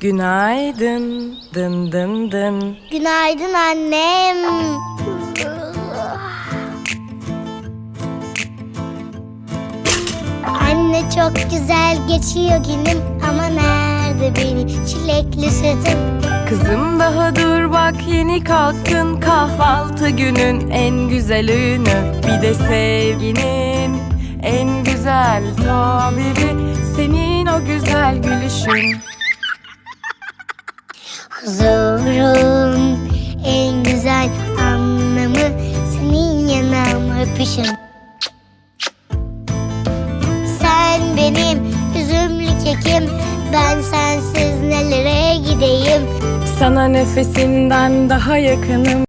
Günaydın. Dın dın dın. Günaydın annem. Anne çok güzel geçiyor günüm çilekli sütüm? Kızım daha dur bak yeni kalktın kahvaltı günün en güzel öğünü bir de sevginin en güzel tabiri senin o güzel gülüşün Huzurun en güzel anlamı senin yanağımı öpüşün. Sen benim üzümlü kekim, ben sensiz nelere gideyim? sana nefesinden daha yakınım